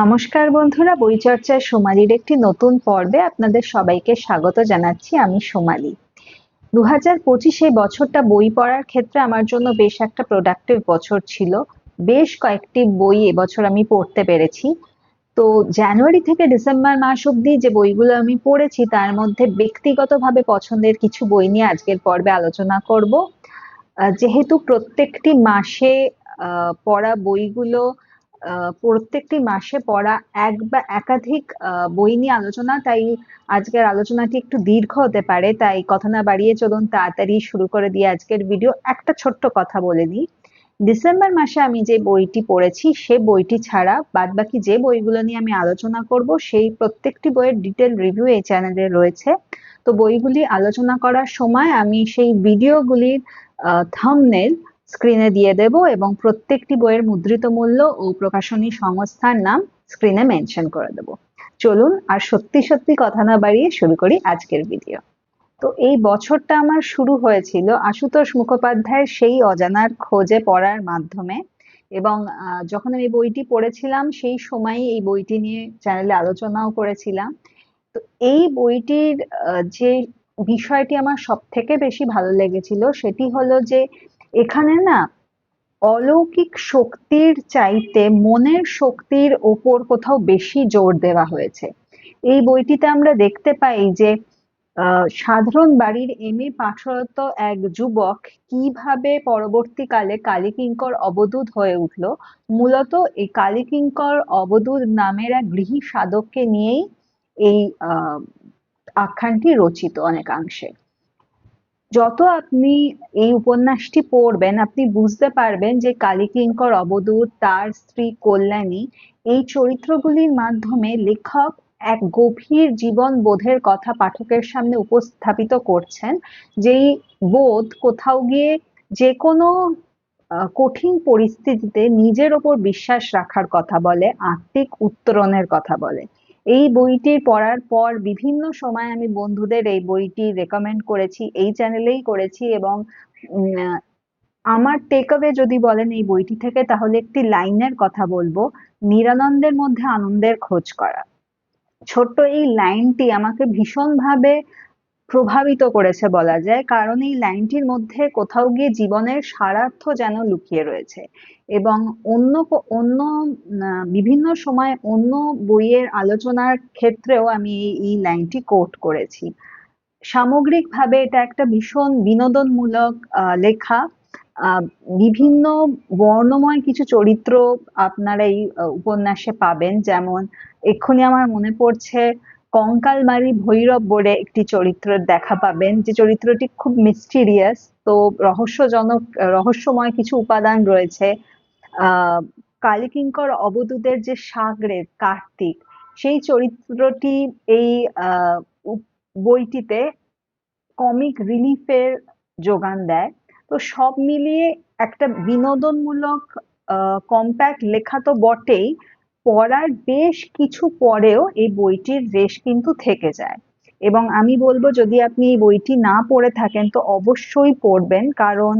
নমস্কার বন্ধুরা বই চর্চার সোমালির একটি নতুন পর্বে আপনাদের সবাইকে স্বাগত জানাচ্ছি আমি সোমালি। দু হাজার পঁচিশে বছরটা বই পড়ার ক্ষেত্রে আমার জন্য বেশ একটা প্রোডাক্টিভ বছর ছিল। বেশ কয়েকটি বই এবছর আমি পড়তে পেরেছি। তো জানুয়ারি থেকে ডিসেম্বর মাস অব্দি যে বইগুলো আমি পড়েছি, তার মধ্যে ব্যক্তিগতভাবে পছন্দের কিছু বই নিয়ে আজকের পর্বে আলোচনা করব। যেহেতু প্রত্যেকটি মাসে পড়া বইগুলো প্রত্যেকটি মাসে পড়া এক বা একাধিক বই নিয়ে আলোচনা। তাই আজকের আলোচনাটি একটু দীর্ঘ হতে পারে, তাই কথা না বাড়িয়ে চলুন তাড়াতাড়ি শুরু করে দিয়ে আজকের ভিডিও একটা ছোট্ট কথা বলে দিই। ডিসেম্বর মাসে আমি যে বইটি পড়েছি, সে বইটি ছাড়া বাদবাকি যে বইগুলো নিয়ে আমি আলোচনা করব, সেই প্রত্যেকটি বইয়ের ডিটেল রিভিউ এই চ্যানেলে রয়েছে। তো বইগুলি আলোচনা করার সময় আমি সেই ভিডিওগুলির থাম্বনেল স্ক্রিনে দিয়ে দেব এবং প্রত্যেকটি বইয়ের মুদ্রিত মূল্য ও প্রকাশনী সংস্থার নাম স্ক্রিনে মেনশন করে দেব। চলুন আর সত্যি সত্যি কথা না বাড়িয়ে শুরু করি আজকের ভিডিও তো এই বছরটা আমার শুরু হয়েছিল আশুতোষ মুখোপাধ্যায়ের সেই অজানার খোঁজে পড়ার মাধ্যমে এবং যখন আমি বইটি পড়েছিলাম সেই সময় এই বইটি নিয়ে চ্যানেলে আলোচনাও করেছিলাম। তো এই বইটির যে বিষয়টি আমার সব থেকে বেশি ভালো লেগেছিল সেটি হলো যে এখানে না অলৌকিক শক্তির চাইতে মনের শক্তির ওপর কোথাও বেশি জোর দেওয়া হয়েছে। এই বইটিতে আমরা দেখতে পাই যে সাধারণ বাড়ির এম. এ. পাঠরত এক যুবক কীভাবে পরবর্তীকালে কালীকিঙ্কর অবদূত হয়ে উঠল, মূলত এই কালীকিঙ্কর অবদূত নামের এক গৃহী সাধককে নিয়েই এই আখ্যানটি রচিত অনেকাংশে। যত আপনি এই উপন্যাসটি পড়বেন, আপনি বুঝতে পারবেন যে কালীকিঙ্কর, অবধূত, তার স্ত্রী, কল্যাণী, এই চরিত্রগুলির মাধ্যমে লেখক এক গভীর জীবন বোধের কথা পাঠকের সামনে উপস্থাপিত করছেন, যেই বোধ কোথাও গিয়ে যে কোনো কঠিন পরিস্থিতিতে নিজের ওপর বিশ্বাস রাখার কথা বলে, আত্মিক উত্তরণের কথা বলে। এই বইটি পড়ার পর বিভিন্ন সময় আমি বন্ধুদের এই বইটি রেকমেন্ড করেছি, এই চ্যানেলেই করেছি এবং আমার টেক অ্যাওয়ে যদি বলেন এই বইটি থেকে, তাহলে একটি লাইনের কথা বলব, নিরানন্দের মধ্যে আনন্দের খোঁজ করা। ছোট্ট এই লাইনটি আমাকে ভীষণভাবে প্রভাবিত করেছে বলা যায়, কারণ এই লাইনটির মধ্যে কোথাও গিয়ে জীবনের সারার্থ যেন লুকিয়ে রয়েছে এবং অন্য অন্য বিভিন্ন সময় অন্য বইয়ের আলোচনার ক্ষেত্রেও আমি এই লাইনটি কোট করেছি। সামগ্রিকভাবে এটা একটা ভীষণ বিনোদনমূলক লেখা। বিভিন্ন বর্ণময় কিছু চরিত্র আপনারা এই উপন্যাসে পাবেন, যেমন এক্ষুনি আমার মনে পড়ছে কঙ্কালবাড়ি ভৈরব বলে একটি চরিত্র দেখা পাবেন। যে চরিত্রটি খুব মিস্টিরিয়াস তো রহস্যজনক, রহস্যময় কিছু উপাদান রয়েছে। কালীকিঙ্কর অবধূতের যে সাগরেদ কার্তিক, সেই চরিত্রটি এই বইটিতে কমিক রিলিফের যোগান দেয়। তো সব মিলিয়ে একটা বিনোদনমূলক কম্প্যাক্ট লেখা তো বটেই। পড়ার বেশ কিছু পরেও এই বইটির রেশ কিন্তু থেকে যায়। এবং আমি বলব, যদি আপনি এই বইটি না পড়ে থাকেন, তো অবশ্যই পড়বেন, কারণ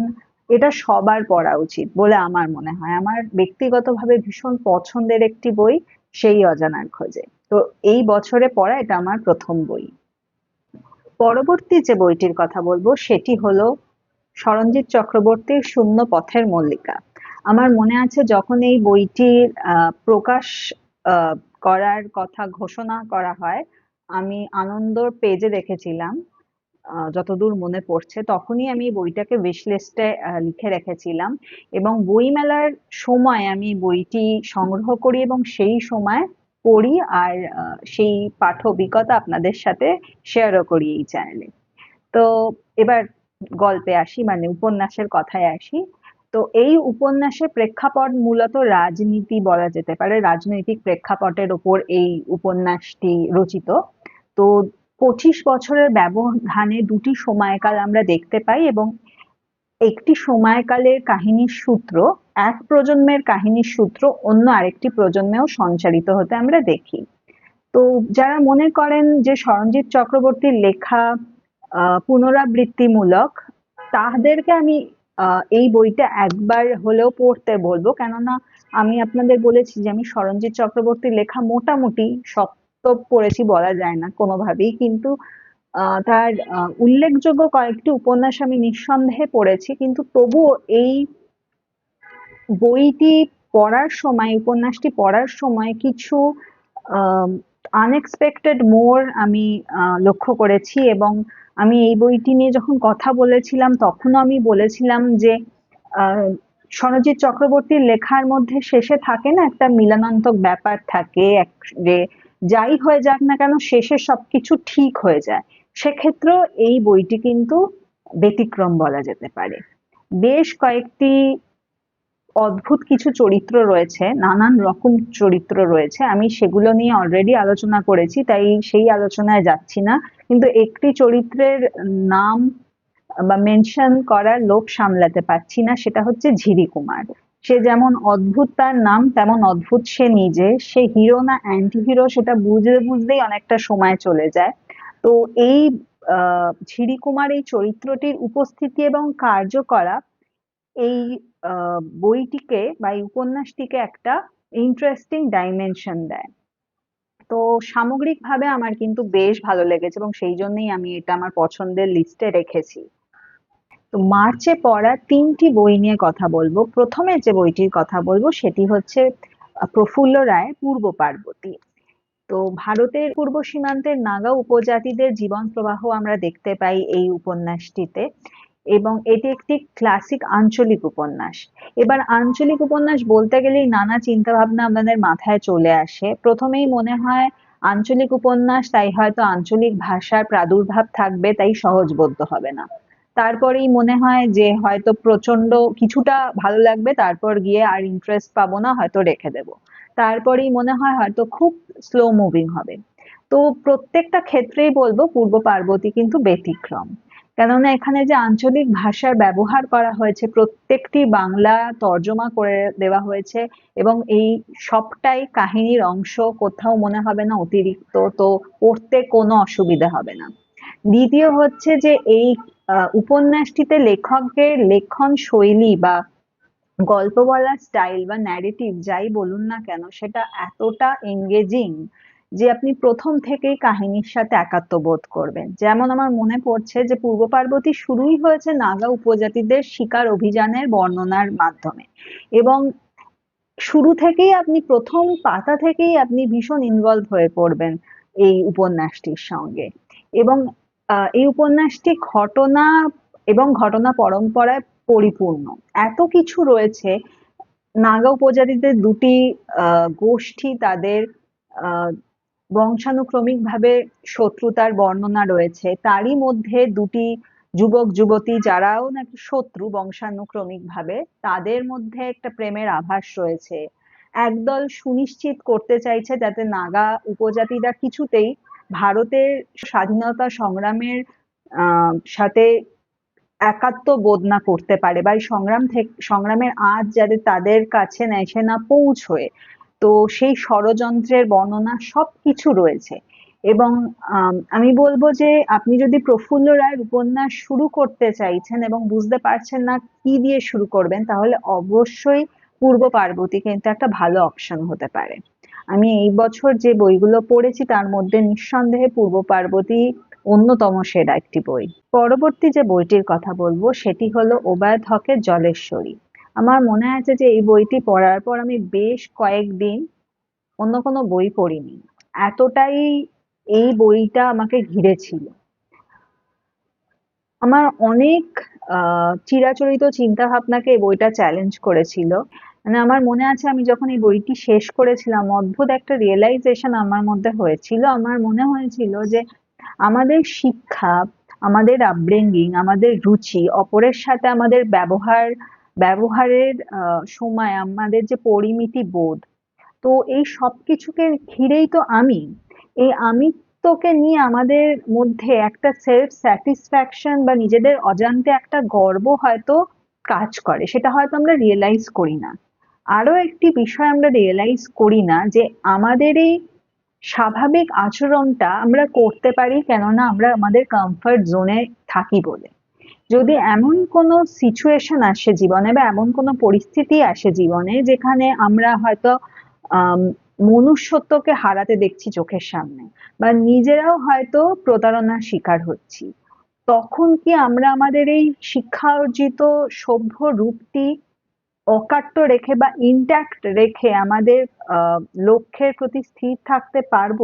এটা সবার পড়া উচিত বলে আমার মনে হয়। আমার ব্যক্তিগতভাবে ভীষণ পছন্দের একটি বই, সেই অজানার খোঁজে। তো এই বছরে পড়া এটা আমার প্রথম বই। পরবর্তী যে বইটির কথা বলব, সেটি হলো সরঞ্জিৎ চক্রবর্তীর শূন্য পথের মল্লিকা। আমার মনে আছে যখন এই বইটির প্রকাশ করার কথা ঘোষণা করা হয়, আমি আনন্দর পেজে দেখেছিলাম যতদূর মনে পড়ছে, তখনই আমি বইটাকে উইশ লিস্টে লিখে রেখেছিলাম। এবং বইমেলার সময় আমি বইটি সংগ্রহ করি এবং সেই সময় পড়ি আর সেই পাঠ অভিজ্ঞতা আপনাদের সাথে শেয়ারও করি এই চ্যানেলে তো এবার গল্পে আসি মানে উপন্যাসের কথায় আসি। তো এই উপন্যাসের প্রেক্ষাপট মূলত রাজনীতি বলা যেতে পারে। রাজনৈতিক প্রেক্ষাপটের ওপর এই উপন্যাসটি রচিত। তো পঁচিশ বছরের ব্যবধানে দুটি সময়কাল আমরা দেখতে পাই এবং একটি সময়কালের কাহিনীর সূত্র, এক প্রজন্মের কাহিনীর সূত্র, অন্য আরেকটি প্রজন্মেও সঞ্চারিত হতে আমরা দেখি। তো যারা মনে করেন যে সরঞ্জিৎ চক্রবর্তীর লেখা পুনরাবৃত্তিমূলক, তাদেরকে আমি এই বইটা একবার হলেও পড়তে বলব। কেননা আমি আপনাদের বলেছি যে আমি সরঞ্জিৎ চক্রবর্তীর লেখা মোটামুটি সব তো পড়েছি বলা যায় না কোনোভাবেই। কিন্তু তার উল্লেখযোগ্য কয়েকটি উপন্যাস আমি নিঃসন্দেহে পড়েছি। কিন্তু তবুও এই বইটি পড়ার সময়, উপন্যাসটি পড়ার সময় কিছু আনএক্সপেক্টেড মোর আমি লক্ষ্য করেছি এবং আমি এই বইটি নিয়ে যখন কথা বলেছিলাম, তখনও আমি বলেছিলাম যে সরজিৎ চক্রবর্তীর লেখার মধ্যে শেষে থাকে না একটা মিলনান্তক ব্যাপার থাকে যে যাই হয়ে যাক না কেন শেষে সবকিছু ঠিক হয়ে যায়। সেক্ষেত্রেও এই বইটি কিন্তু ব্যতিক্রম বলা যেতে পারে। বেশ কয়েকটি অদ্ভুত কিছু চরিত্র রয়েছে, নানান রকম চরিত্র রয়েছে। আমি সেগুলো নিয়ে অলরেডি আলোচনা করেছি, তাই সেই আলোচনায় যাচ্ছি না। কিন্তু একটি চরিত্রের নাম বা মেনশন করার লোভ সামলাতে পারছি না, সেটা হচ্ছে ঝিরি কুমার। সে যেমন অদ্ভুত তার নাম, তেমন অদ্ভুত সে নিজে। সে হিরো না অ্যান্টি হিরো সেটা বুঝতে বুঝতেই অনেকটা সময় চলে যায়। তো এই ঝিরি কুমার এই চরিত্রটির উপস্থিতি এবং কার্যকলাপ এই বইটিকে বা এই উপন্যাসটিকে একটা ইন্টারেস্টিং ডাইমেনশন দেয়। তো সামগ্রিকভাবে আমার কিন্তু বেশ ভালো লেগেছে এবং সেই জন্যই আমি এটা আমার পছন্দের লিস্টে রেখেছি। তো মার্চে পড়া তিনটি বই নিয়ে কথা বলব। প্রথমে যে বইটির কথা বলব সেটি হচ্ছে প্রফুল্ল রায় পূর্ব পার্বতী। তো ভারতের পূর্ব সীমান্তের নাগা উপজাতিদের জীবন প্রবাহ আমরা দেখতে পাই এই উপন্যাসটিতে। এবং এটি একটি ক্লাসিক আঞ্চলিক উপন্যাস। এবার আঞ্চলিক উপন্যাস বলতে গেলেই নানা চিন্তা ভাবনা আমাদের মাথায় চলে আসে। প্রথমেই মনে হয় আঞ্চলিক উপন্যাস, তাই হয়তো আঞ্চলিক ভাষার প্রাদুর্ভাব থাকবে, তাই সহজবোধ্য হবে না। তারপরেই মনে হয় যে হয়তো প্রচণ্ড কিছুটা ভালো লাগবে, তারপর গিয়ে আর ইন্টারেস্ট পাবো না, হয়তো রেখে দেব। তারপরেই মনে হয় হয়তো খুব স্লো মুভিং হবে। তো প্রত্যেকটা ক্ষেত্রেই বলব, পূর্ব পার্বতী কিন্তু ব্যতিক্রম। কেননা এখানে যে আঞ্চলিক ভাষার ব্যবহার করা হয়েছে, প্রত্যেকটি বাংলা তর্জমা করে দেওয়া হয়েছে এবং এই সবটাই কাহিনীর অংশ, কোথাও মনে হবে না অতিরিক্ত তো পড়তে কোনো অসুবিধা হবে না। দ্বিতীয় হচ্ছে যে এই উপন্যাসটিতে লেখকের লেখন শৈলী বা গল্প বলার স্টাইল বা ন্যারেটিভ যাই বলুন না কেন, সেটা এতটা এঙ্গেজিং যে আপনি প্রথম থেকেই কাহিনীর সাথে একাত্ম বোধ করবেন। যেমন আমার মনে পড়ছে যে পূর্ব পার্বতী শুরুই হয়েছে নাগা উপজাতিদের শিকার অভিযানের বর্ণনার মাধ্যমে। এবং শুরু থেকেই আপনি প্রথম পাতা থেকেই আপনি ভীষণ ইনভলভ হয়ে পড়বেন এই উপন্যাসটির সঙ্গে। এবং আহ, এই উপন্যাসটি ঘটনা এবং ঘটনা পরম্পরায় পরিপূর্ণ। এত কিছু রয়েছে নাগা উপজাতিদের দুটি আহ, গোষ্ঠী তাদের আহ, বংশানুক্রমিক ভাবে শত্রুতার বর্ণনা রয়েছে। তারই মধ্যে দুটি যুবক যুবতী যারাও নাকি শত্রু বংশানুক্রমিক ভাবে তাদের মধ্যে একটা প্রেমের আভাস রয়েছে। একদল সুনিশ্চিত করতে চাইছে যাতে নাগা উপজাতিরা কিছুতেই ভারতের স্বাধীনতা সংগ্রামের সাথে একাত্ম বোধ না করতে পারে বা এই সংগ্রাম থেকে সংগ্রামের আজ যাতে তাদের কাছে এসে না পৌঁছয়। তো সেই ষড়যন্ত্রের বর্ণনা সব কিছু রয়েছে। এবং, আমি বলব যে আপনি যদি প্রফুল্ল রায়ের উপন্যাস শুরু করতে চাইছেন এবং বুঝতে পারছেন না কি দিয়ে শুরু করবেন, তাহলে অবশ্যই পূর্ব পার্বতী কিন্তু একটা ভালো অপশন হতে পারে। আমি এই বছর যে বইগুলো পড়েছি, তার মধ্যে নিঃসন্দেহে পূর্ব পার্বতী অন্যতম সেরা একটি বই। পরবর্তী যে বইটির কথা বলব, সেটি হলো ওবায়দ হকের জলেশ্বরী। আমার মনে আছে যে এই বইটি পড়ার পর আমি বেশ কয়েকদিন অন্য কোনো বই পড়িনি। এতটাই এই বইটা আমাকে ঘিরেছিল। আমার অনেক চিরাচরিত চিন্তা ভাবনাকে এই বইটা চ্যালেঞ্জ করেছিল। মানে আমার মনে আছে আমি যখন এই বইটি শেষ করেছিলাম, অদ্ভুত একটা রিয়েলাইজেশন আমার মধ্যে হয়েছিল। আমার মনে হয়েছিল যে আমাদের শিক্ষা, আমাদের আপব্রিঙ্গিং আমাদের রুচি, অপরের সাথে আমাদের ব্যবহার ব্যবহারের সময়, আমাদের যে পরিমিতি বোধ, তো এই সবকিছুকে ঘিরেই তো আমি, এই আমিত্বকে নিয়ে আমাদের মধ্যে একটা সেলফ স্যাটিসফ্যাকশন বা নিজেদের অজান্তে একটা গর্ব হয়তো কাজ করে, সেটা হয়তো আমরা রিয়েলাইজ করি না। আরও একটি বিষয় আমরা রিয়েলাইজ করি না যে আমাদের এই স্বাভাবিক আচরণটা আমরা করতে পারি কেননা আমরা আমাদের কমফর্ট জোনে থাকি বলে। যদি এমন কোনো সিচুয়েশন আসে জীবনে বা এমন কোনো পরিস্থিতি আসে জীবনে যেখানে আমরা হয়তো মনুষ্যত্বকে হারাতে দেখছি চোখের সামনে বা নিজেরাও হয়তো প্রতারণার শিকার হচ্ছি, তখন কি আমরা আমাদের এই শিক্ষা অর্জিত সভ্য রূপটি অকাট্য রেখে বা ইনট্যাক্ট রেখে আমাদের লক্ষ্যের প্রতি স্থির থাকতে পারব?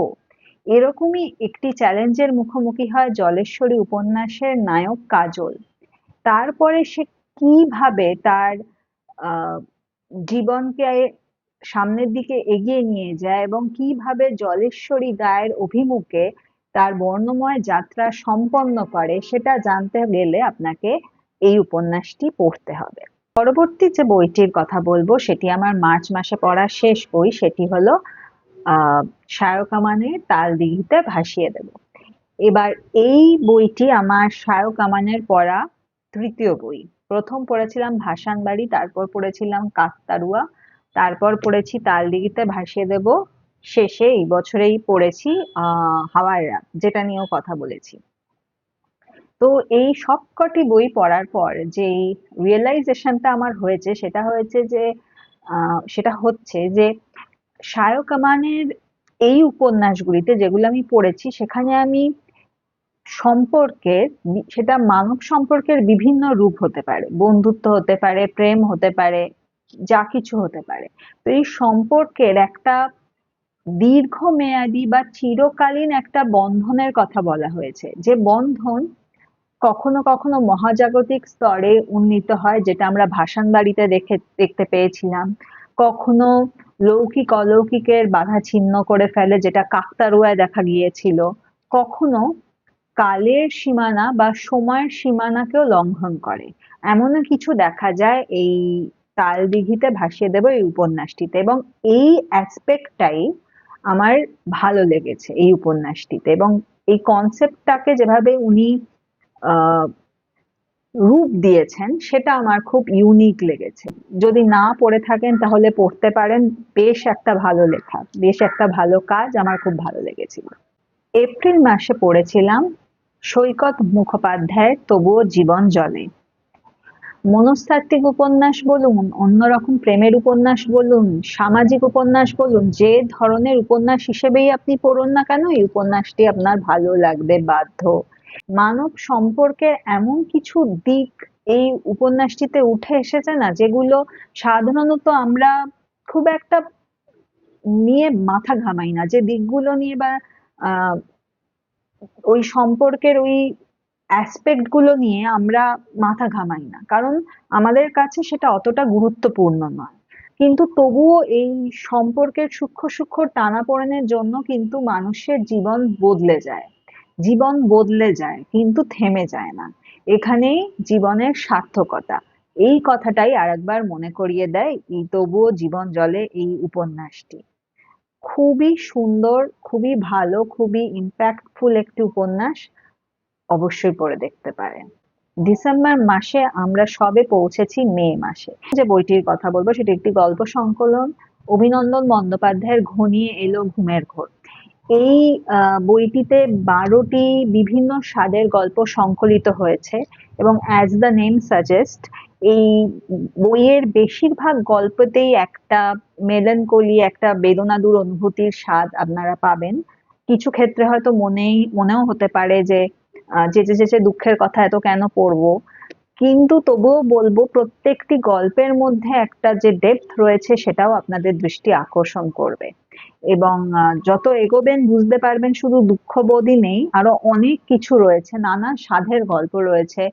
এরকমই একটি চ্যালেঞ্জের মুখোমুখি হয় জলেশ্বরী উপন্যাসের নায়ক কাজল। তারপরে সে কীভাবে তার জীবনকে সামনের দিকে এগিয়ে নিয়ে যায় এবং কীভাবে জলেশ্বরী গায়ের অভিমুখে তার বর্ণময় যাত্রা সম্পন্ন করে, সেটা জানতে গেলে আপনাকে এই উপন্যাসটি পড়তে হবে। পরবর্তী যে বইটির কথা বলব, সেটি আমার মার্চ মাসে পড়া শেষ বই, সেটি হলো সায়কামানের তাল দিঘিতে ভাসিয়ে দেব। এবার এই বইটি আমার সায়কামানের পড়া তৃতীয় বই। প্রথম পড়েছিলাম ভাসান বাড়ি, তারপর পড়েছিলাম কাকতারুয়া তারপর পড়েছি তাল দিঘিতে ভাসিয়ে দেব। শেষে এই বছরেই পড়েছি হাওয়ার রাত, যেটা নিয়েও কথা বলেছি। তো এই সবকটি বই পড়ার পর যে রিয়েলাইজেশনটা আমার হয়েছে, সেটা হয়েছে যে সেটা হচ্ছে যে শায়ক আমানের এই উপন্যাসগুলিতে যেগুলো আমি পড়েছি, সেখানে আমি সম্পর্কের সেটা মানব সম্পর্কের বিভিন্ন রূপ হতে পারে। বন্ধুত্ব হতে পারে, প্রেম হতে পারে, যা কিছু হতে পারে। তো এই সম্পর্কের একটা দীর্ঘমেয়াদী বা চিরকালীন একটা বন্ধনের কথা বলা হয়েছে। যে বন্ধন কখনো কখনো মহাজাগতিক স্তরে উন্নীত হয়, যেটা আমরা ভাসান বাড়িতে দেখে, দেখতে পেয়েছিলাম কখনো লৌকিক অলৌকিকের বাধা ছিন্ন করে ফেলে, যেটা কাকতারুয়ায় দেখা গিয়েছিল। কখনো কালের সীমানা বা সময়ের সীমানাকেও লঙ্ঘন করে। এমনও কিছু দেখা যায় এই তাল দিঘিতে ভাসিয়ে দেব এই উপন্যাসটিতে এবং এই অ্যাসপেক্টটাই আমার ভালো লেগেছে এই উপন্যাসটিতে এবং এই কনসেপ্টটাকে যেভাবে উনি রূপ দিয়েছেন সেটা আমার খুব ইউনিক লেগেছে। যদি না পড়ে থাকেন তাহলে পড়তে পারেন। বেশ একটা ভালো লেখা, বেশ একটা ভালো কাজ আমার খুব ভালো লেগেছিল। এপ্রিল মাসে পড়েছিলাম সৈকত মুখোপাধ্যায়ের তবুও জীবন জলে। মনস্তাত্ত্বিক উপন্যাস বলুন, অন্যরকম প্রেমের উপন্যাস বলুন, সামাজিক উপন্যাস বলুন, যে ধরনের উপন্যাস হিসেবেই আপনি পড়ুন না কেন, এই উপন্যাসটি আপনার ভালো লাগবে, বাধ্য। মানব সম্পর্কের এমন কিছু দিক এই উপন্যাসটিতে উঠে এসেছে না, যেগুলো সাধারণত আমরা খুব একটা নিয়ে মাথা ঘামাই না, যে দিকগুলো নিয়ে বা ওই সম্পর্কের ওই অ্যাসপেক্টগুলো নিয়ে আমরা মাথা ঘামাই না। কারণ আমাদের কাছে সেটা অতটা গুরুত্বপূর্ণ নয়। কিন্তু তবুও এই সম্পর্কের সূক্ষ্ম সূক্ষ্ম টানাপোড়েনের জন্য কিন্তু মানুষের জীবন বদলে যায়। জীবন বদলে যায়, কিন্তু থেমে যায় না। এখানেই জীবনের সার্থকতা। এই কথাটাই আরেকবার মনে করিয়ে দেয়, এই তবুও জীবন জলে এই উপন্যাসটি। খুবই সুন্দর, খুবই ভালো, খুবই ইম্প্যাক্টফুল একটি উপন্যাস অবশ্যই পড়ে দেখতে পারেন। ডিসেম্বর মাসে আমরা সবে পৌঁছেছি মে মাসে। যে বইটির কথা বলব সেটি একটি গল্প সংকলন। অভিনন্দন বন্দ্যোপাধ্যায়ের ঘনিয়ে এলো ঘুমের ঘোর। এই বইটিতে বারোটি বিভিন্ন স্বাদের গল্প সংকলিত হয়েছে এবং অ্যাজ দ্য নেম সাজেস্ট এই বইয়ের বেশিরভাগ গল্পতেই একটা মেলানকলি, একটা বেদনাদুর অনুভূতির স্বাদ আপনারা পাবেন। কিছু ক্ষেত্রে হয়তো মনেই, মনেও হতে পারে যে যেচে যেচে দুঃখের কথা এত কেন পড়ব? কিন্তু তবুও বলব প্রত্যেকটি গল্পের মধ্যে একটা যে ডেপথ রয়েছে সেটাও আপনাদের দৃষ্টি আকর্ষণ করবে। এবং যত এগোবেন বুঝতে পারবেন শুধু দুঃখবোধই নেই, আরও অনেক কিছু রয়েছে, নানা সাধের গল্প রয়েছে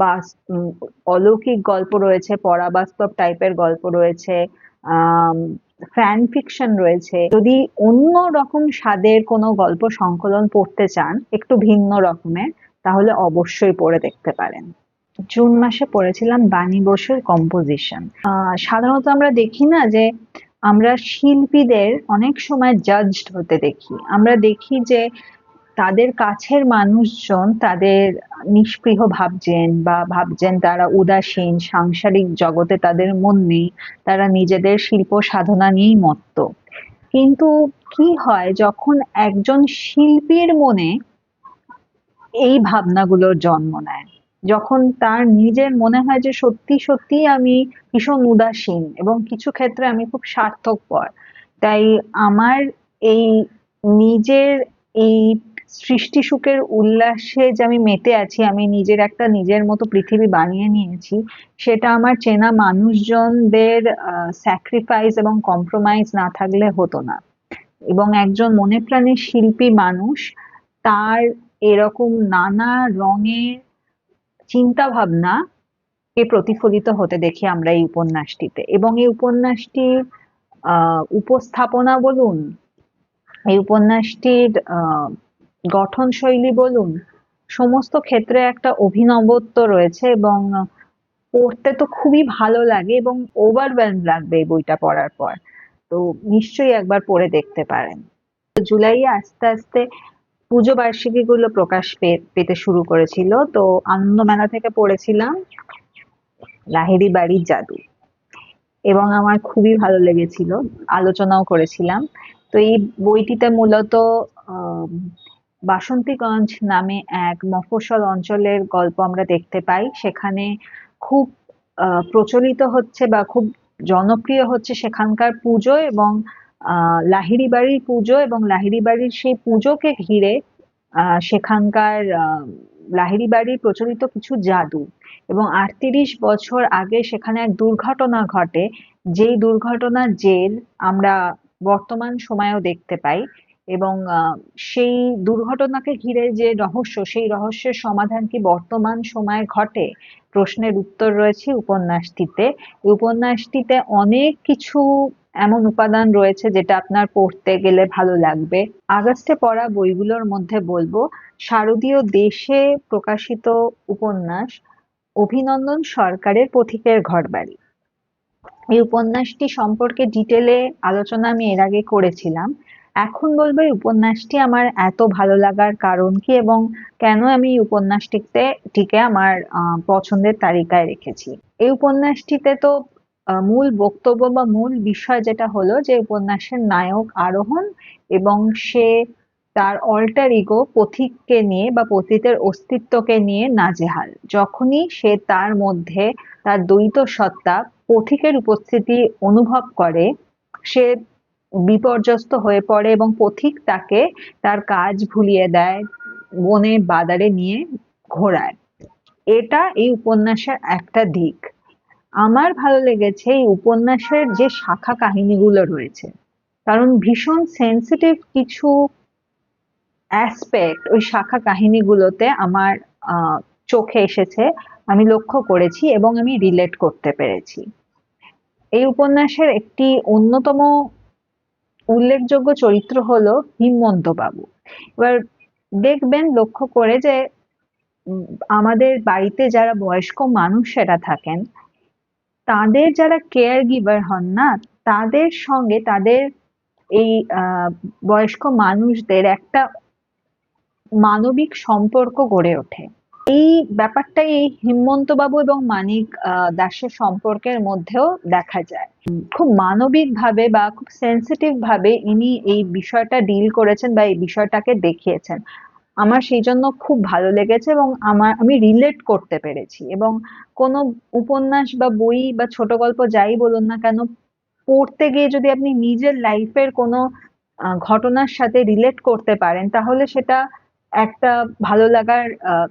বা অলৌকিক গল্প রয়েছে, পরাবাস্তব টাইপের গল্প রয়েছে ফ্যান ফিকশন রয়েছে। যদি অন্য রকম স্বাদের কোনো গল্প সংকলন পড়তে চান, একটু ভিন্ন রকমের, তাহলে অবশ্যই পড়ে দেখতে পারেন। জুন মাসে পড়েছিলাম বাণী বসুর কম্পোজিশন সাধারণত আমরা দেখি না যে আমরা শিল্পীদের অনেক সময় জাজড হতে দেখি। আমরা দেখি যে তাদের কাছের মানুষজন তাদের নিষ্পৃহ ভাবছেন বা ভাবছেন তারা উদাসীন, সাংসারিক জগতে তাদের মন নেই, তারা নিজেদের শিল্প সাধনা নিয়েই মত্ত। কিন্তু কি হয় যখন একজন শিল্পীর মনে এই ভাবনাগুলোর জন্ম নেয়? যখন তার নিজের মনে হয় যে সত্যি সত্যি আমি ভীষণ উদাসীন এবং কিছু ক্ষেত্রে আমি খুব স্বার্থপর। তাই আমার এই নিজের এই সৃষ্টি সুখের উল্লাসে যে আমি মেতে আছি, আমি নিজের একটা নিজের মতো পৃথিবী বানিয়ে নিয়েছি, সেটা আমার চেনা মানুষজনদের স্যাক্রিফাইস এবং কম্প্রোমাইজ না থাকলে হতো না। এবং একজন মনে প্রাণে শিল্পী মানুষ, তার এরকম নানা রঙের চিন্তা ভাবনা কে প্রতিফলিত হতে দেখি আমরা এই উপন্যাসটিতে। এবং এই উপন্যাসটির উপস্থাপনা বলুন, এই উপন্যাসটির গঠন শৈলী বলুন, সমস্ত ক্ষেত্রে একটা অভিনবত্ব রয়েছে এবং পড়তে তো খুবই ভালো লাগে এবং ওভারওয়েলম লাগবে এই বইটা পড়ার পর। তো নিশ্চয়ই একবার পড়ে দেখতে পারেন। জুলাই আস্তে আস্তে পুজো বার্ষিকী গুলো প্রকাশ পেতে শুরু করেছিল। তো আনন্দ মেলা থেকে পড়েছিলাম লাহিড়ী বাড়ির জাদু। এবং আমার খুবই ভালো লেগেছিল, আলোচনাও করেছিলাম। তো এই বইটিতে মূলত বাসন্তীগঞ্জ নামে এক মফস্বল অঞ্চলের গল্প আমরা দেখতে পাই। সেখানে খুব প্রচলিত হচ্ছে বা খুব জনপ্রিয় হচ্ছে সেখানকার পুজো এবং লাহিড়ি বাড়ির পুজো এবং লাহিড়ি বাড়ির সেই পুজোকে ঘিরে সেখানকার লাহিড়ি বাড়ির প্রচলিত কিছু জাদু। এবং আটত্রিশ বছর আগে সেখানে এক দুর্ঘটনা ঘটে। যেই দুর্ঘটনার জের আমরা বর্তমান সময়েও দেখতে পাই এবং সেই দুর্ঘটনাকে ঘিরে যে রহস্য, সেই রহস্যের সমাধান কি বর্তমান সময়ে ঘটে? প্রশ্নের উত্তর রয়েছে উপন্যাসটিতে। উপন্যাসটিতে অনেক কিছু এমন উপাদান রয়েছে যেটা আপনার পড়তে গেলে ভালো লাগবে। আগস্টে পড়া বইগুলোর মধ্যে বলব, শারদীয় দেশে প্রকাশিত উপন্যাস, অভিনন্দন সরকারের পথিকের ঘরবাড়ি। এই উপন্যাসটি সম্পর্কে ডিটেলে আলোচনা আমি এর আগে করেছিলাম। এখন বলব, এই উপন্যাসটি আমার এত ভালো লাগার কারণ কি এবং কেন আমি এই উপন্যাসটিতে, টিকে আমার পছন্দের তালিকায় রেখেছি। এই উপন্যাসটিতে তো মূল বক্তব্য বা মূল বিষয় যেটা হলো যে উপন্যাসের নায়ক আরোহণ এবং সে তার অল্টার ইগো পথিককে নিয়ে বা পথিতের অস্তিত্বকে নিয়ে নাজেহাল। যখনই সে তার মধ্যে তার দ্বৈত সত্তা পথিকের উপস্থিতি অনুভব করে, সে বিপর্যস্ত হয়ে পড়ে এবং পথিক তাকে তার কাজ ভুলিয়ে দেয়, বনে বাদারে নিয়ে ঘোরায়। এটা এই উপন্যাসের একটা দিক। আমার ভালো লেগেছে এই উপন্যাসের যে শাখা কাহিনীগুলো রয়েছে। কারণ ভীষণ সেন্সিটিভ কিছু অ্যাসপেক্ট ওই শাখা কাহিনীগুলোতে আমার চোখে এসেছে। আমি লক্ষ্য করেছি এবং আমি রিলেট করতে পেরেছি। এই উপন্যাসের একটি অন্যতম উল্লেখযোগ্য চরিত্র হলো হিমন্ত বাবু এবার দেখবেন লক্ষ্য করে যে আমাদের বাড়িতে যারা বয়স্ক মানুষেরা থাকেন তাদের যারা কেয়ার গিভার হন না, তাদের সঙ্গে তাদের এই বয়স্ক মানুষদের একটা মানবিক সম্পর্ক গড়ে ওঠে। এই ব্যাপারটাই এই হিমন্ত বাবু এবং মানিক দাসের সম্পর্কের মধ্যেও দেখা যায়। খুব মানবিক ভাবে বা খুব সেন্সিটিভ ভাবে ইনি এই বিষয়টা ডিল করেছেন বা এই বিষয়টাকে দেখিয়েছেন। আমার সেই জন্য খুব ভালো লেগেছে এবং আমার, আমি রিলেট করতে পেরেছি। এবং কোনো উপন্যাস বা বই বা ছোট গল্প যাই বলুন না কেন, পড়তে গিয়ে যদি আপনি নিজের লাইফের কোনো ঘটনার সাথে রিলেট করতে পারেন, তাহলে সেটা একটা ভালো লাগার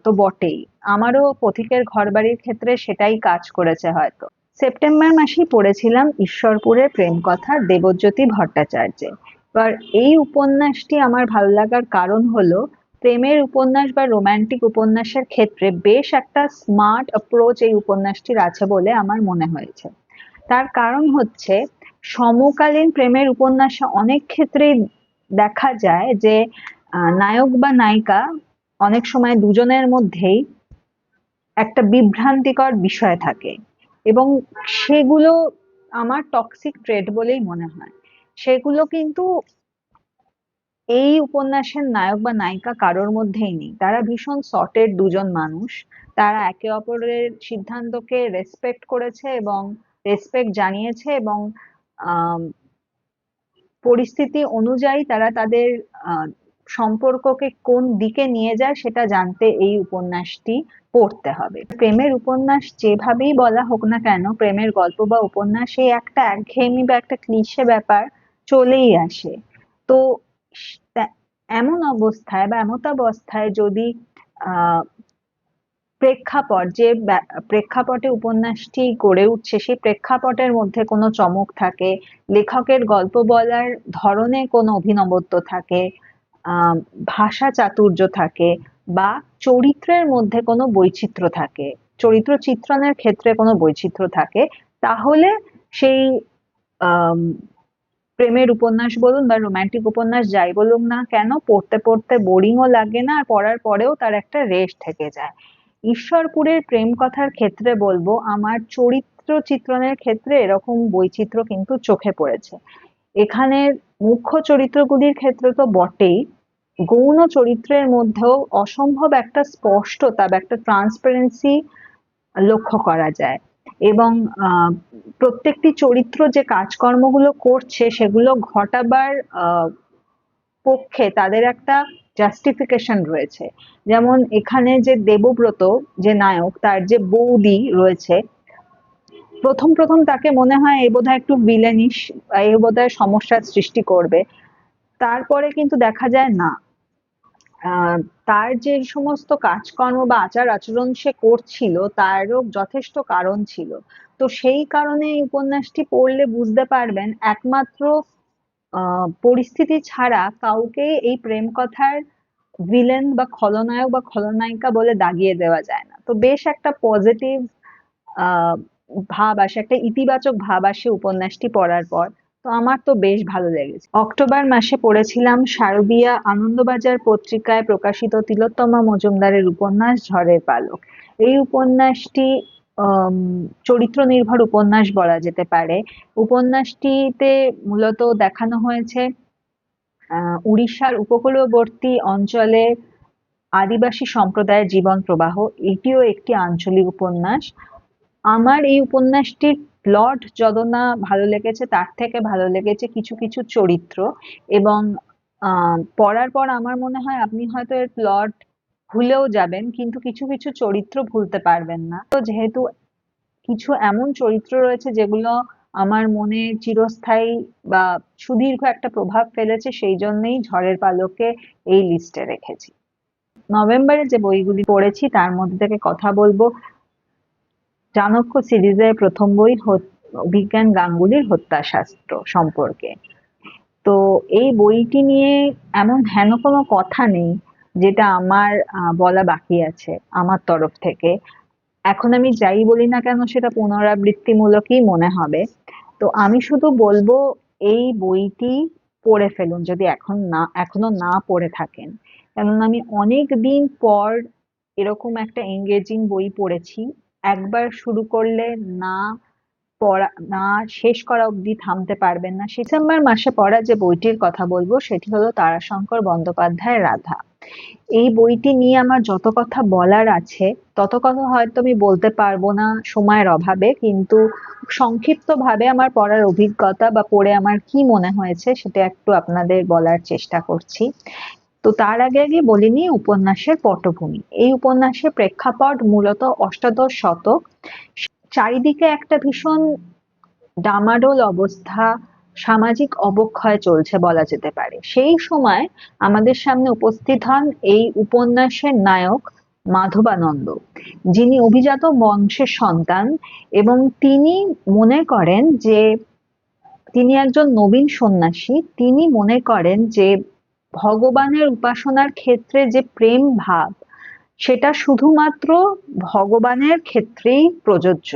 তো বটেই। আমারও পথিকের ঘরবাড়ির ক্ষেত্রে সেটাই কাজ করেছে হয়তো। সেপ্টেম্বর মাসেই পড়েছিলাম ঈশ্বরপুরের প্রেম কথা দেবজ্যোতি ভট্টাচার্যের। এবার এই উপন্যাসটি আমার ভালো লাগার কারণ হলো প্রেমের উপন্যাস বা রোমান্টিক উপন্যাসের ক্ষেত্রে বেশ একটা স্মার্ট অ্যাপ্রোচ এই উপন্যাসটির আছে বলে আমার মনে হয়েছে। তার কারণ হচ্ছে, সমকালীন প্রেমের উপন্যাসে অনেক ক্ষেত্রেই দেখা যায় যে নায়ক বা নায়িকা অনেক সময় দুজনের মধ্যেই একটা বিভ্রান্তিকর বিষয় থাকে এবং সেগুলো আমার টক্সিক ট্রেড বলেই মনে হয়। সেগুলো কিন্তু এই উপন্যাসের নায়ক বা নায়িকা কারোর মধ্যেই নেই। তারা ভীষণ সর্টেড দুজন মানুষ। তারা একে অপরের সিদ্ধান্তকে রেসপেক্ট করেছে এবং রেসপেক্ট জানিয়েছে এবং পরিস্থিতি অনুযায়ী তারা তাদের সম্পর্ককে কোন দিকে নিয়ে যায় সেটা জানতে এই উপন্যাসটি পড়তে হবে। প্রেমের উপন্যাস যেভাবেই বলা হোক না কেন, প্রেমের গল্প বা উপন্যাস একটা একঘেয়েমি বা একটা ক্লিশে ব্যাপার চলেই আসে। তো এমন অবস্থায় বা এমতাবস্থায় যদি আহ প্রেক্ষাপট যে প্রেক্ষাপটে উপন্যাসটি গড়ে উঠছে সেই প্রেক্ষাপটের মধ্যে কোনো চমক থাকে লেখকের গল্প বলার ধরনে কোনো অভিনবত্ব থাকে আহ ভাষা চাতুর্য থাকে বা চরিত্রের মধ্যে কোনো বৈচিত্র্য থাকে চরিত্র চিত্রণের ক্ষেত্রে কোনো বৈচিত্র্য থাকে তাহলে সেই আম, প্রেমের উপন্যাস বলুন বা রোমান্টিক উপন্যাস যাই বলুন না কেন, পড়তে পড়তে বোরিংও লাগে না, আর পড়ার পরেও তার একটা রেস্ট থেকে যায়। ঈশ্বরপুরের প্রেম কথার ক্ষেত্রে বলব, আমার চরিত্র চিত্রণের ক্ষেত্রে এরকম বৈচিত্র্য কিন্তু চোখে পড়েছে। এখানের মুখ্য চরিত্রগুলির ক্ষেত্রে তো বটেই, গৌণ চরিত্রের মধ্যেও অসম্ভব একটা স্পষ্টতা বা একটা ট্রান্সপারেন্সি লক্ষ্য করা যায়। এবং প্রত্যেকটি চরিত্র যে কাজকর্মগুলো করছে সেগুলো ঘটাবার পক্ষে তাদের একটা জাস্টিফিকেশন রয়েছে। যেমন এখানে যে দেবব্রত, যে নায়ক, তার যে বৌদি রয়েছে, প্রথম প্রথম তাকে মনে হয় এ বোধহয় একটু ভিলেনিশ এ বোধহয় সমস্যার সৃষ্টি করবে। তারপরে কিন্তু দেখা যায় না। তার যে সমস্ত কাজকর্ম বা আচার আচরণ সে করছিল, তারও যথেষ্ট কারণ ছিল। তো সেই কারণে এই উপন্যাসটি পড়লে বুঝতে পারবেন, একমাত্র পরিস্থিতি ছাড়া কাউকে এই প্রেম কথার ভিলেন বা খলনায়ক বা খলনায়িকা বলে দাগিয়ে দেওয়া যায় না। তো বেশ একটা পজিটিভ ভাব আসে, একটা ইতিবাচক ভাব আসে উপন্যাসটি পড়ার পর। তো আমার তো বেশ ভালো লেগেছে। অক্টোবর মাসে পড়েছিলাম শারদীয়া আনন্দবাজার পত্রিকায় প্রকাশিত তিলোত্তমা মজুমদারের উপন্যাস ঝড়ের পালক। এই উপন্যাসটি চরিত্র নির্ভর উপন্যাস বলা যেতে পারে। উপন্যাসটিতে মূলত দেখানো হয়েছে উড়িষ্যার উপকূলবর্তী অঞ্চলে আদিবাসী সম্প্রদায়ের জীবন প্রবাহ। এটিও একটি আঞ্চলিক উপন্যাস। আমার এই উপন্যাসটির প্লট যত না ভালো লেগেছে, তার থেকে ভালো লেগেছে কিছু কিছু চরিত্র এবং পড়ার পর আমার মনে হয় আপনি হয়তো এর প্লট ভুলেও যাবেন, কিন্তু কিছু কিছু চরিত্র ভুলতে পারবেন না। তো যেহেতু কিছু এমন চরিত্র রয়েছে যেগুলো আমার মনে চিরস্থায়ী বা সুদীর্ঘ একটা প্রভাব ফেলেছে, সেই জন্যই ঝড়ের পালকে এই লিস্টে রেখেছি। নভেম্বরে যে বইগুলি পড়েছি, তার মধ্যে থেকে কথা বলব। চাণক্য সিরিজের প্রথম বই বিজ্ঞান গাঙ্গুলির হত্যাশাস্ত্র সম্পর্কে। তো এই বইটি নিয়ে এমন হেন কোনো কথা নেই, যেটা আমার বলা বাকি আছে আমার তরফ থেকে। এখন আমি যাই বলি না কেন সেটা পুনরাবৃত্তিমূলকই মনে হবে। তো আমি শুধু বলব, এই বইটি পড়ে ফেলুন যদি এখন না, এখনও না পড়ে থাকেন। কেননা আমি অনেক দিন পর এরকম একটা এঙ্গেজিং বই পড়েছি। একবার শুরু করলে না পড়া, না শেষ করা অবধি থামতে পারবেন না। ডিসেম্বর মাসে পড়া যে বইটির কথা বলব, সেটি হলো তারাশঙ্কর বন্দ্যোপাধ্যায়ের রাধা। এই বইটি নিয়ে আমার যত কথা বলার আছে, তত কথা হয়তো আমি বলতে পারব না সময়ের অভাবে, কিন্তু সংক্ষিপ্ত ভাবে আমার পড়ার অভিজ্ঞতা বা পড়ে আমার কি মনে হয়েছে, সেটা একটু আপনাদের বলার চেষ্টা করছি। তো তার আগে আগে বলে নিই উপন্যাসের পটভূমি। এই উপন্যাসের প্রেক্ষাপট মূলত অষ্টাদশ শতক। চারিদিকে একটা ভীষণ ডামাডোল অবস্থা, সামাজিক অবক্ষয় চলছে বলা যেতে পারে। সেই সময় আমাদের সামনে উপস্থিত হন এই উপন্যাসের নায়ক মাধবানন্দ। যিনি অভিজাত বংশের সন্তান এবং তিনি মনে করেন যে, তিনি একজন নবীন সন্ন্যাসী। তিনি মনে করেন যে ভগবানের উপাসনার ক্ষেত্রে যে প্রেম ভাব, সেটা শুধুমাত্র ভগবানের ক্ষেত্রেই প্রযোজ্য।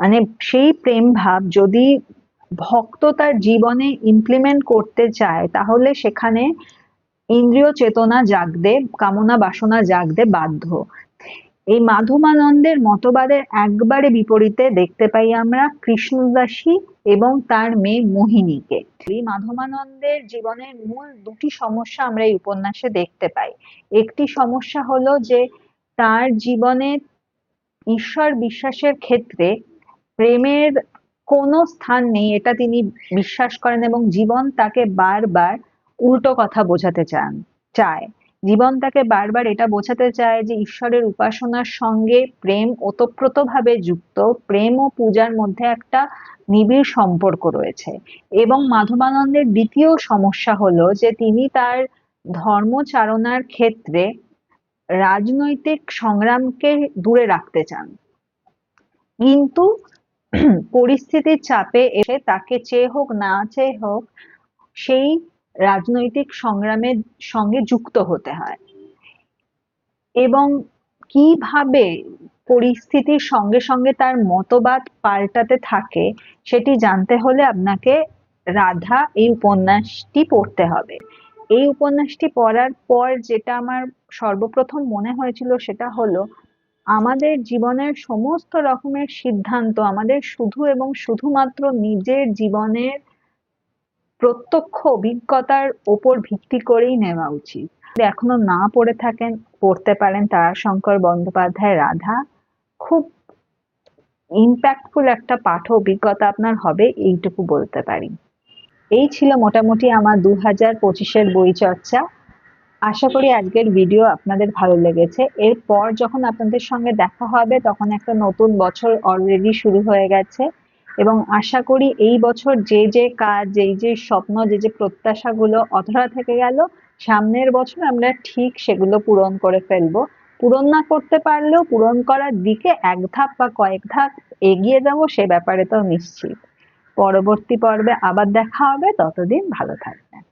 মানে সেই প্রেম ভাব যদি ভক্ত তার জীবনে ইমপ্লিমেন্ট করতে চায়, তাহলে সেখানে ইন্দ্রিয় চেতনা জাগতে কামনা বাসনা জাগতে বাধ্য। এই মাধবানন্দের মতবাদের একবারে বিপরীতে দেখতে পাই আমরা কৃষ্ণদাসী এবং তার মেয়ে মোহিনীকে। এই মাধবানন্দের জীবনের মূল দুটি সমস্যা আমরা এই উপন্যাসে দেখতে পাই। একটি সমস্যা হলো যে তার জীবনে ঈশ্বর বিশ্বাসের ক্ষেত্রে প্রেমের কোনো স্থান নেই, এটা তিনি বিশ্বাস করেন এবং জীবন তাকে বারবার উল্টো কথা বোঝাতে চান, চায়। জীবন তাকে বারবার এটা বোঝাতে চায় যে ঈশ্বরের উপাসনার সঙ্গে প্রেম ওতপ্রোতভাবে যুক্ত, প্রেম ও পূজার মধ্যে একটা নিবিড় সম্পর্ক রয়েছে। এবং মাধবানন্দের দ্বিতীয় সমস্যা হলো যে তিনি তার ধর্মচারণার ক্ষেত্রে রাজনৈতিক সংগ্রামকে দূরে রাখতে চান। কিন্তু পরিস্থিতির চাপে এসে তাকে চেয়ে হোক না চেয়ে হোক সেই রাজনৈতিক সংগ্রামের সঙ্গে যুক্ত হতে হয়। এবং কীভাবে পরিস্থিতির সঙ্গে সঙ্গে তার মতবাদ পাল্টাতে থাকে, সেটি জানতে হলে আপনাকে রাধা এই উপন্যাসটি পড়তে হবে। এই উপন্যাসটি পড়ার পর যেটা আমার সর্বপ্রথম মনে হয়েছিল সেটা হলো, আমাদের জীবনের সমস্ত রকমের সিদ্ধান্ত, আমাদের শুধু এবং শুধুমাত্র নিজের জীবনের প্রত্যক্ষ অভিজ্ঞতার ওপর ভিত্তি করেই নেওয়া উচিত। এখনও না পড়ে থাকেন, পড়তে পারেন তারাশঙ্কর বন্দ্যোপাধ্যায় রাধা। খুব ইম্প্যাক্টফুল একটা পাঠ অভিজ্ঞতা আপনার হবে, এইটুকু বলতে পারি। এই ছিল মোটামুটি আমার দু হাজার পঁচিশের বই চর্চা। আশা করি আজকের ভিডিও আপনাদের ভালো লেগেছে। এরপর যখন আপনাদের সঙ্গে দেখা হবে, তখন একটা নতুন বছর অলরেডি শুরু হয়ে গেছে। এবং আশা করি এই বছর যে যে কাজ যেই যে স্বপ্ন, যে যে প্রত্যাশাগুলো অধরা থেকে গেল, সামনের বছর আমরা ঠিক সেগুলো পূরণ করে ফেলব। পূরণ না করতে পারলেও পূরণ করার দিকে এক ধাপ বা কয়েক ধাপ এগিয়ে যাব সে ব্যাপারে তো নিশ্চিত। পরবর্তী পর্বে আবার দেখা হবে। ততদিন ভালো থাকবেন।